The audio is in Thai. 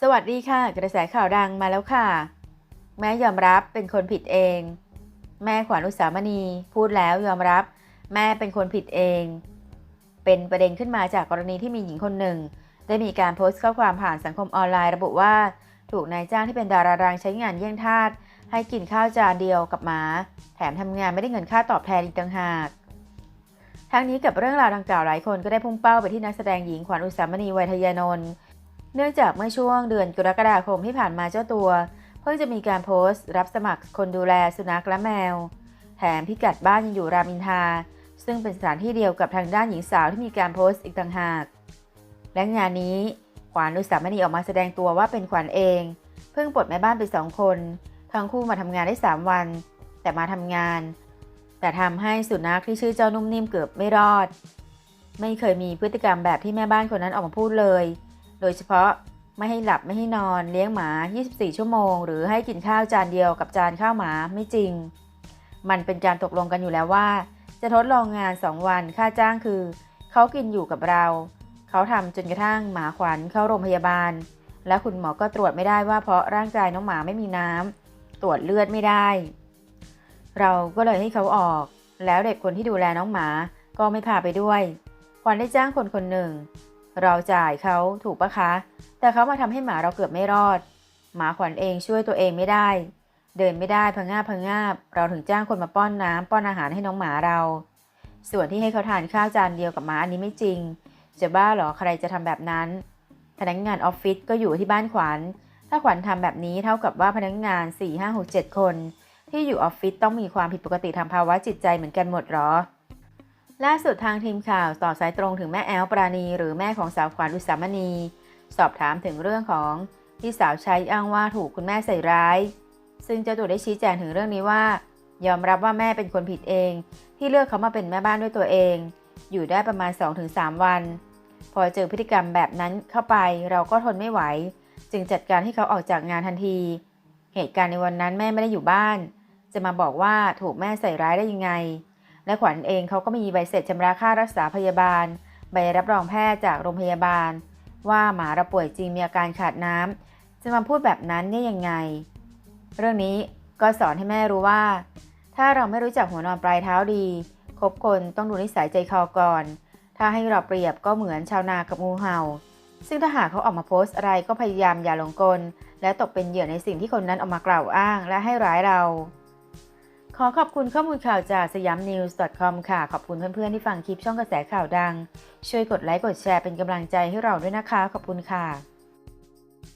สวัสดีค่ะ กระแสข่าวดังมาแล้วค่ะ แม่ยอมรับเป็นคนผิดเอง แม่ขวัญอุสามณีพูดแล้วยอมรับ แม่เป็นคนผิดเอง เป็นประเด็นขึ้นมาจากกรณีที่มีหญิงคนหนึ่ง ได้มีการโพสต์ข้อความผ่านสังคมออนไลน์ระบุว่า ถูกนายจ้างที่เป็นดาราดังใช้งานเยี่ยงทาสให้กินข้าวจานเดียวกับหมา แถมทำงานไม่ได้เงินค่าตอบแทนอีกต่างหากทั้งนี้กับเรื่องราวดังกล่าวหลายคนก็ได้พุ่งเป้าไปที่นักแสดงหญิงขวัญอุสามณีไวยทยานนท์ เนื่องจากเมื่อช่วงเดือนกรกฎาคมที่ผ่านมาเจ้าตัว เพิ่งจะมีการโพสต์ รับสมัครคนดูแลสุนัขและแมว แถมพิกัดบ้านยังอยู่รามินทา ซึ่งเป็นสถานที่เดียวกับทางด้านหญิงสาวที่มีการโพสต์อีกต่างหาก และงานนี้ขวัญอุสามณีออกมาแสดงตัวว่าเป็นขวัญเอง เพิ่งปลดแม่บ้านไปสองคน ทั้งคู่มาทำงานได้ 3 วัน แต่มาทำงาน แต่ทำให้สุนัขที่ชื่อเจ้านุ่มนิ่มเกือบไม่รอด ไม่เคยมีพฤติกรรมแบบที่แม่บ้านคนนั้นออกมาพูดเลย โดยเฉพาะไม่ให้หลับไม่ให้นอนเลี้ยงหมา 24 ชั่วโมง หรือให้กินข้าวจานเดียวกับจานข้าวหมาไม่จริง มันเป็นการตกลงกันอยู่แล้วว่า จะทดลองงาน 2 วันค่าจ้างคือ เขากินอยู่กับเรา เขาทำจนกระทั่งหมาขวัญเข้าโรงพยาบาล และคุณหมอก็ตรวจไม่ได้ว่าเพราะร่างกายน้องหมาไม่มีน้ำตรวจเลือดไม่ได้ เราก็เลยให้เขาออก แล้วเด็กคนที่ดูแลน้องหมาก็ไม่พาไปด้วยขวัญได้จ้างคนคนหนึ่ง เราจ่ายเขาถูกปะคะ แต่เขามาทำให้หมาเราเกือบไม่รอด หมาขวัญเองช่วยตัวเองไม่ได้ เดินไม่ได้พังงาพังงาเราถึงจ้างคนมาป้อนน้ำป้อนอาหารให้น้องหมาเรา ส่วนที่ให้เขาทานข้าวจานเดียวกับหมาอันนี้ไม่จริง จะบ้าหรอใครจะทำแบบนั้น พนักงานออฟฟิศก็อยู่ที่บ้านขวัญ ถ้าขวัญทำแบบนี้เท่ากับว่าพนักงาน 4 5 6 7 คน ที่อยู่ออฟฟิศต้องมีความผิดปกติทางภาวะจิตใจเหมือนกันหมดหรอ ล่าสุดทางทีมข่าวต่อสายตรงถึงแม่แอลปราณี หรือแม่ของสาวขวัญอุสามณี สอบถามถึงเรื่องของที่สาวใช้อ้างว่าถูกคุณแม่ใส่ร้าย ซึ่งเจ้าตัวได้ชี้แจงถึงเรื่องนี้ว่า ยอมรับว่าแม่เป็นคนผิดเอง ที่เลือกเขามาเป็นแม่บ้านด้วยตัวเอง อยู่ได้ประมาณ 2-3 วัน พอเจอพฤติกรรมแบบนั้นเข้าไปเราก็ทนไม่ไหว จึงจัดการให้เขาออกจากงานทันที เหตุการณ์ในวันนั้นแม่ไม่ได้อยู่บ้าน จะมาบอกว่าถูกแม่ใส่ร้ายได้ยังไง และขวัญเองเขาก็มีใบเสร็จชำระค่ารักษาพยาบาล ใบรับรองแพทย์จากโรงพยาบาล ว่าหมาเราป่วยจริงมีอาการขาดน้ำจะมาพูดแบบนั้นเนี่ยยังไง เรื่องนี้ก็สอนให้แม่รู้ว่า ถ้าเราไม่รู้จักหัวนอนปลายเท้าดีคบคนต้องดูนิสัยใจคอก่อน ถ้าให้เราเปรียบก็เหมือนชาวนากับงูเห่า ซึ่งถ้าหากเขาออกมาโพสต์อะไรก็พยายามอย่าหลงกล และตกเป็นเหยื่อในสิ่งที่คนนั้นออกมากล่าวอ้างและให้ร้ายเรา ขอขอบคุณข้อมูลข่าวจากสยามนิวส์ com ค่ะ ขอบคุณเพื่อนๆที่ฟังคลิปช่องกระแสข่าวดัง ช่วยกดไลค์กดแชร์เป็นกำลังใจให้เราด้วยนะคะ ขอบคุณค่ะ